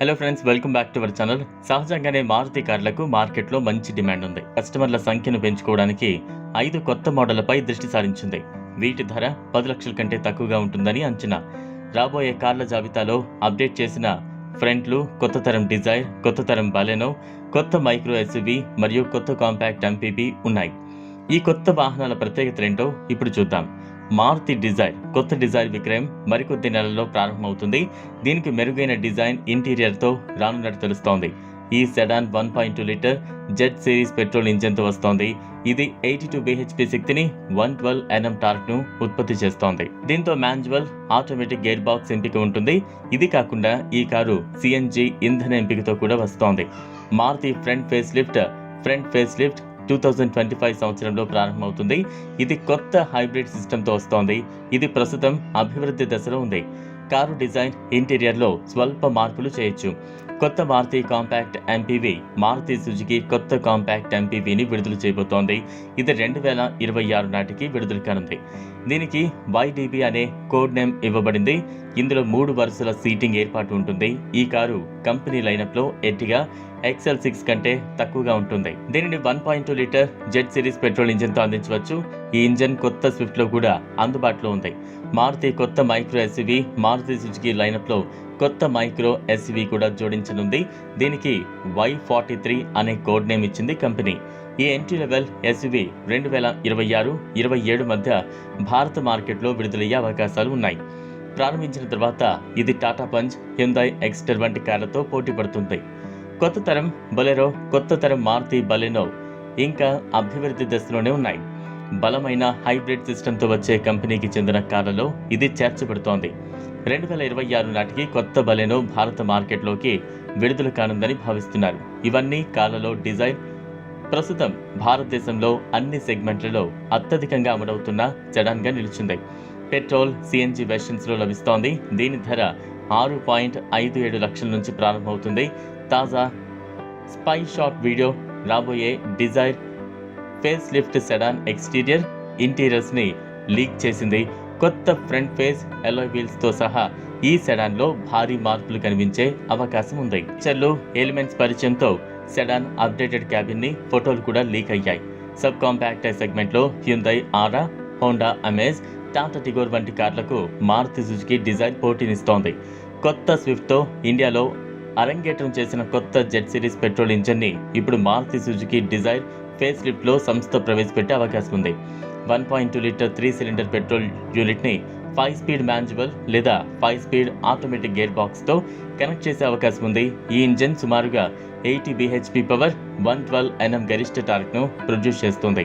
Hello friends welcome back to our channel సహజంగానే మారుతి కార్లకు మార్కెట్లో మంచి డిమాండ్ ఉంది. కస్టమర్ల సంఖ్యను పెంచుకోవడానికి ఐదు కొత్త మోడళ్ళపై దృష్టి సారించింది. వీటి ధర పది లక్షల కంటే తక్కువగా ఉంటుందని అంచనా. రాబోయే కార్ల జాబితాలో అప్డేట్ చేసిన ఫ్రంట్లు కొత్త తరం డిజైర్ కొత్త తరం బలెనో కొత్త మైక్రో ఎస్యూవి మరియు కొత్త కాంపాక్ట్ ఎంపీబీ ఉన్నాయి. ఈ కొత్త వాహనాల ప్రత్యేకతలేంటో ఇప్పుడు చూద్దాం. మారుతి డిజైర్ కొత్త డిజైర్ విక్రయం మరికొద్ది నెలల్లో ప్రారంభమవుతుంది. దీనికి మెరుగైన డిజైన్ ఇంటీరియర్తో రానున్నట్టు తెలుస్తోంది. ఈ sedan one point two litre jet series petrol ఇంజన్తో వస్తోంది. ఇది ఎయిటీ టూ బిహెచ్పి శక్తిని వన్ ట్వెల్వ్ ఎన్ఎం టార్క్ను ఉత్పత్తి చేస్తోంది. దీంతో మాన్యువల్ ఆటోమేటిక్ గేర్ బాక్స్ ఎంపిక ఉంటుంది. ఇది కాకుండా ఈ కారు సిఎన్జి ఇంధన ఎంపికతో కూడా వస్తోంది. Maruti front face lift front face lift two thousand twenty five సంవత్సరంలో ప్రారంభమవుతుంది. ఇది కొత్త హైబ్రిడ్ సిస్టంతో వస్తోంది. ఇది ప్రస్తుతం అభివృద్ధి దశలో ఉంది. కారు డిజైన్ ఇంటీరియర్లో స్వల్ప మార్పులు చేయొచ్చు. కొత్త Maruti compact MPV Maruti Suzuki కొత్త కాంపాక్ట్ ఎంపీవీని విడుదల చేయబోతోంది. ఇది రెండు వేల ఇరవై ఆరు నాటికి విడుదల కానుంది. దీనికి వైడిబి అనే కోడ్ నేమ్ ఇవ్వబడింది. ఇందులో మూడు వరుసల సీటింగ్ ఏర్పాటు ఉంటుంది. ఈ కారు కంపెనీ లైనప్లో ఎట్టిగా ఎక్సెల్ సిక్స్ కంటే తక్కువగా ఉంటుంది. దీనిని one point two litre jet series petrol ఇంజిన్తో అందించవచ్చు. ఈ ఇంజన్ కొత్త స్విఫ్ట్లో కూడా అందుబాటులో ఉంది. మారుతి కొత్త మైక్రో ఎస్యూవి మారుతి సుజుకి లైనప్లో కొత్త మైక్రో ఎస్వి కూడా జోడించనుంది. దీనికి వై ఫార్టీ త్రీ అనే కోడ్ నేమ్ ఇచ్చింది కంపెనీ. ఈ ఎంట్రీ లెవెల్ ఎస్వి రెండు వేల ఇరవై ఆరు ఇరవై ఏడు మధ్య భారత మార్కెట్లో విడుదలయ్యే అవకాశాలు ఉన్నాయి. ప్రారంభించిన తర్వాత ఇది టాటా పంచ్ హ్యుందాయ్ ఎక్స్టర్ వంటి కార్లతో పోటీ పడుతుంది కొత్త తరం బొలెరో కొత్త తరం మారుతి బలెనో ఇంకా అభివృద్ధి దశలోనే ఉన్నాయి. బలమైన హైబ్రిడ్ సిస్టంతో వచ్చే కంపెనీకి చెందిన కార్లలో ఇది చేర్చబడుతోంది. రెండు వేల ఇరవై ఆరు నాటికి కొత్త బలెనో భారత మార్కెట్లోకి విడుదల కానుందని భావిస్తున్నారు. ఇవన్నీ కార్లలో డిజైన్ ప్రస్తుతం భారతదేశంలో అన్ని సెగ్మెంట్లలో అత్యధికంగా అమలవుతున్న సెడాన్గా నిలిచింది. పెట్రోల్ సిఎన్జి వెర్షన్స్లో లభిస్తోంది. దీని ధర ఆరు పాయింట్ ఐదు ఏడు లక్షల నుంచి ప్రారంభమవుతుంది. తాజా స్పై షాట్ వీడియో రాబోయే Dzire face lift sedan exterior ఇంటీరియర్స్ని leak చేసింది. కొత్త ఫ్రంట్ ఫేస్ ఎలాయ్ వీల్స్తో సహా ఈ సెడాన్లో భారీ మార్పులు కనిపించే అవకాశం ఉంది. చెల్లు ఎలిమెంట్స్ పరిచయంతో సెడాన్ అప్డేటెడ్ క్యాబిన్ని ఫోటోలు కూడా లీక్ అయ్యాయి. సబ్ కాంపాక్ట్ సెగ్మెంట్లో Hyundai Aura Honda Amaze Tata Tigor వంటి కార్లకు మారుతి సుజుకి డిజైన్ పోటీనిస్తోంది. కొత్త స్విఫ్ట్తో ఇండియాలో అరంగేట్రం చేసిన కొత్త జెట్ సిరీస్ పెట్రోల్ ఇంజన్ని ఇప్పుడు మారుతి సుజుకి డిజైర్ ఫేస్ లిఫ్ట్లో సంస్థ ప్రవేశపెట్టే అవకాశం ఉంది one point two litre three cylinder petrol యూనిట్ని five speed manual లేదా ఫైవ్ స్పీడ్ ఆటోమేటిక్ గేర్ బాక్స్తో కనెక్ట్ చేసే అవకాశం ఉంది ఈ ఇంజన్ సుమారుగా eighty BHP power one twelve NM గరిష్ట టార్క్ను ప్రొడ్యూస్ చేస్తుంది.